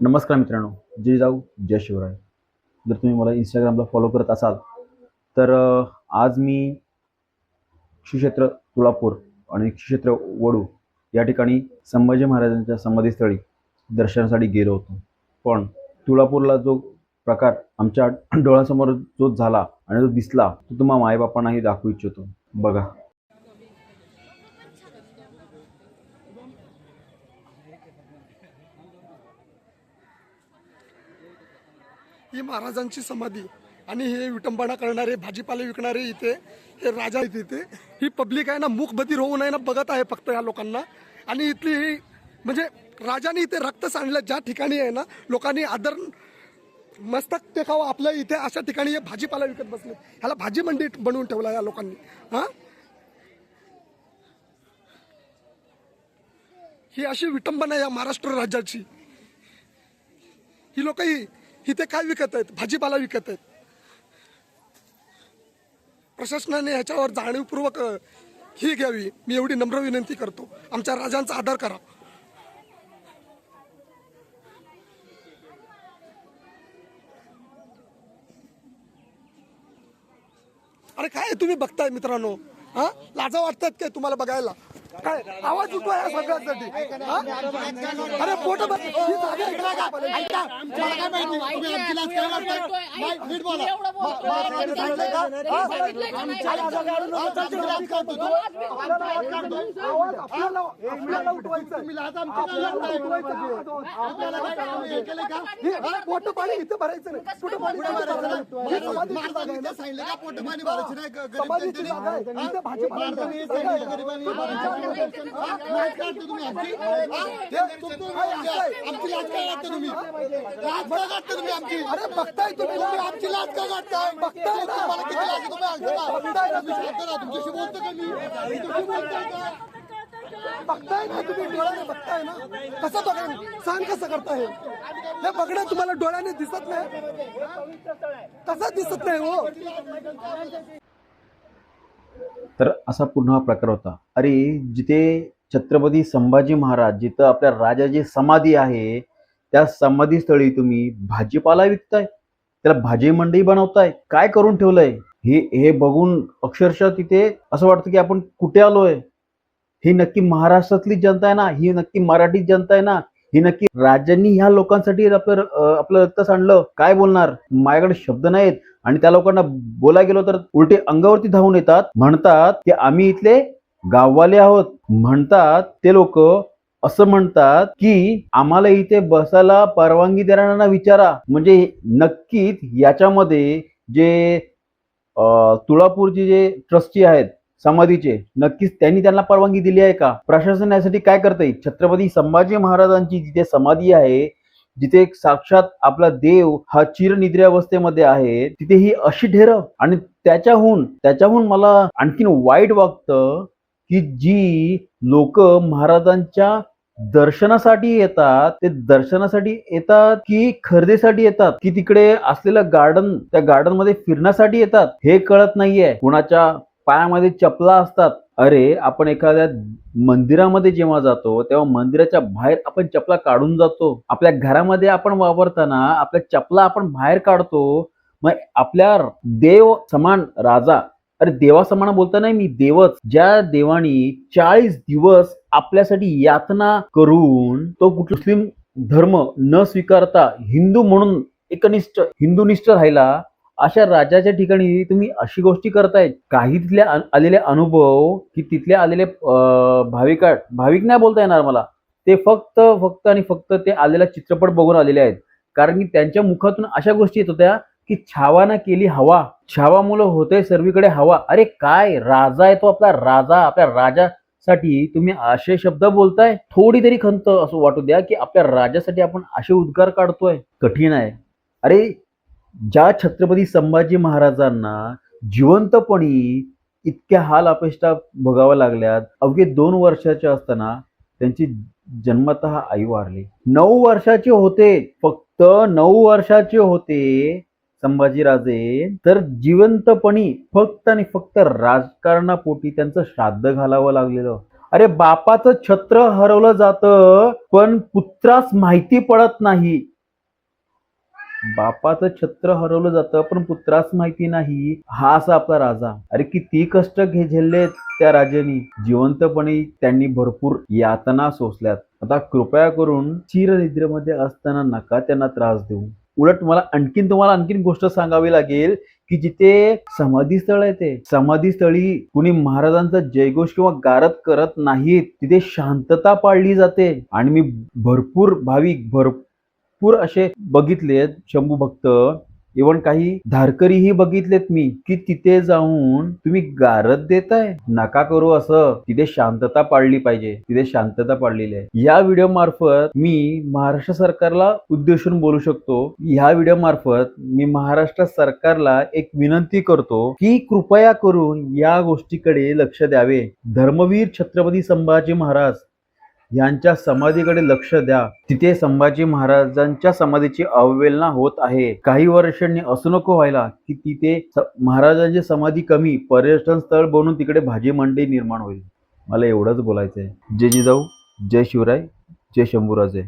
नमस्कार मित्रांनो जय जाऊ जय शिवराय. जर तुम्ही मला इंस्टाग्रामला फॉलो करत असाल तर आज मी श्री क्षेत्र तुळापूर आणि श्री क्षेत्र वडू या ठिकाणी संभाजी महाराजांच्या समाधीस्थळी दर्शनासाठी गेलो होतो. पण तुळापूरला जो प्रकार आमच्या डोळ्यासमोर जो झाला आणि जो दिसला तो तुम्हाला मायबापांनाही दाखवू इच्छितो. बघा. ही महाराजांची समाधी. आणि हे विटंबना करणारे भाजीपाले विकणारे इथे हे राजा इथे इथे. ही पब्लिक आहे ना मूक होऊ होऊन आहे ना बघत आहे फक्त या लोकांना. आणि इथली ही म्हणजे राजाने इथे रक्त सांडलं ज्या ठिकाणी आहे ना लोकांनी आदर मस्तक टेकावं आपल्या इथे अशा ठिकाणी हे भाजीपाला विकत बसले. ह्याला भाजी मंडी बनवून ठेवला या लोकांनी. हा? ही अशी विटंबना आहे या महाराष्ट्र राज्याची. ही लोक ही इथे काय विकत आहेत? भाजीपाला विकत आहेत. प्रशासनाने ह्याच्यावर जाणीवपूर्वक ही घ्यावी. मी एवढी नम्र विनंती करतो. आमच्या राजांचा आदर करा. अरे काय तुम्ही बघताय मित्रांनो? हा? लाजा वाटतात काय तुम्हाला बघायला? काय? आवाज उठवा या सगळ्यांसाठी? अरे पोट जागा आहे? नाही, जागा आपल्याला उठवायचं तुम्ही लाज आमची काय उठवायचं आपल्याला काय काम हे केलंय का? पोटं पाणी इथं भरायचं नाही. कुठं पाणी भरायचं? हे आमची लाच काय काढता तुम्ही लाच आहे काढता तुम्ही आमची अरे बघताय तुम्ही आमची लाच का काढताय बघताय तुम्हाला किती लाच तुम्ही ऐका तुमच्याशी बोलतो का मी तुमच्याशी बोलतोय का? बघताय ना तुम्ही डोळ्याने बघताय ना कसं बघा सांग कसं करताय हे बघणं तुम्हाला डोळ्याने दिसत नाही कसं दिसत नाही हो तर असा पुन्हा प्रकार होता. अरे जिथे छत्रपती संभाजी महाराज जिथं आपल्या राजाची समाधी आहे त्या समाधीस्थळी तुम्ही भाजीपाला विकताय. त्याला भाजी मंडई बनवताय. काय करून ठेवलंय? हे हे बघून अक्षरशः तिथे असं वाटतं की आपण कुठे आलोय? ही नक्की महाराष्ट्रातली जनता आहे ना? ही नक्की मराठी जनता आहे ना? ही नक्की राज्यांनी ह्या लोकांसाठी आपलं आपलं रक्त सांडलं काय बोलणार? माझ्याकडे शब्द नाहीत. आणि त्या लोकांना बोला गेलो तर उलटे अंगावरती धावून येतात. म्हणतात की आम्ही इथले गाववाले आहोत. म्हणतात ते लोक असं म्हणतात की आम्हाला इथे बसायला परवानगी देणाऱ्यांना विचारा. म्हणजे नक्कीच याच्यामध्ये जे तुळापूरची तुळापूरचे जे ट्रस्टी आहेत समाधीचे. नक्कीच त्यांनी त्यांना परवानगी दिली आहे का? प्रशासन यासाठी काय करतंय? छत्रपती संभाजी महाराजांची जिथे समाधी आहे जिथे साक्षात आपला देव हा चिरनिद्रावस्थेमध्ये आहे तिथे ही अशी ढेर. आणि त्याच्याहून त्याच्याहून मला आणखीन वाईट वागतं की जी लोक महाराजांच्या दर्शनासाठी येतात ते दर्शनासाठी येतात की खरेदीसाठी येतात? की तिकडे असलेलं गार्डन त्या गार्डनमध्ये फिरण्यासाठी येतात? हे कळत नाहीये. कुणाच्या पायामध्ये चपला असतात. अरे आपण एखाद्या मंदिरामध्ये जेव्हा जातो तेव्हा मंदिराच्या बाहेर आपण चपला काढून जातो. आपल्या घरामध्ये आपण वापरताना आपल्या चपला आपण बाहेर काढतो. मग आपल्या देव समान राजा अरे देवा समान बोलता नाही मी देवच. ज्या देवानी चाळीस दिवस आपल्यासाठी यातना करून तो मुस्लिम धर्म न स्वीकारता हिंदू म्हणून एकनिष्ठ हिंदूनिष्ठ राहिला अशा राजाच्या ठिकाणी तुम्ही अशी गोष्टी करताय काही तिथले आलेले अनुभव की तिथले आलेले भाविक भाविक नाही बोलता येणार मला. ते फक्त फक्त आणि फक्त ते आलेला चित्रपट बघून आलेले आहेत. कारण की त्यांच्या मुखातून अशा गोष्टी येत होत्या की छावानं केली हवा. छावा मुलं होते सर्वीकडे हवा. अरे काय? राजा आहे तो आपला राजा. आपल्या राजासाठी तुम्ही असे शब्द बोलताय? थोडी तरी खंत असं वाटू द्या की आपल्या राजासाठी आपण असे उद्गार काढतोय. कठीण आहे. अरे ज्या छत्रपती संभाजी महाराजांना जिवंतपणी इतक्या हाल अपेष्टा भोगाव्या लागल्यात अवघे दोन वर्षाचे असताना त्यांची जन्मत आई वारली. नऊ वर्षाचे होते फक्त नऊ वर्षाचे होते संभाजीराजे तर जिवंतपणी फक्त आणि फक्त राजकारणापोटी त्यांचं श्राद्ध घालावं लागलेलं. अरे बापाचं छत्र हरवलं जातं पण पुत्रास माहिती पडत नाही. बापाचं छत्र हरवलं जातं पण पुत्रास माहिती नाही. हा असा आपला राजा. अरे किती कष्ट घे झेलले त्या राजानी. जिवंतपणे त्यांनी भरपूर यातना सोसल्यात. आता कृपया करून चिरनिद्रेमध्ये असताना नका त्यांना त्रास देऊ. उलट मला आणखीन तुम्हाला आणखीन गोष्ट सांगावी लागेल की जिथे समाधी स्थळ आहे ते. समाधी स्थळी कुणी महाराजांचा जयघोष किंवा गारद करत नाहीत तिथे शांतता पाळली जाते. आणि मी भरपूर भाविक भरपूर असे बघितलेत शंभू भक्त. इवन काही धारकरीही बघितलेत मी की तिथे जाऊन तुम्ही गारद देताय. नका करू असं. तिथे शांतता पाळली पाहिजे. तिथे शांतता पाळलेली आहे. या व्हिडिओ मार्फत मी महाराष्ट्र सरकारला उद्देशून बोलू शकतो. ह्या व्हिडिओ मार्फत मी महाराष्ट्र सरकारला एक विनंती करतो की कृपया करून या गोष्टीकडे लक्ष द्यावे. धर्मवीर छत्रपती संभाजी महाराज यांच्या समाधीकडे लक्ष द्या. तिथे संभाजी महाराजांच्या समाधीची अवहेलना होत आहे. काही वर्षांनी असं नको व्हायला की तिथे महाराजांची समाधी कमी पर्यटन स्थळ बनून तिकडे भाजी मंडई निर्माण होईल. मला एवढंच बोलायचंय. जय जिजाऊ जय शिवराय जय शंभूराजे.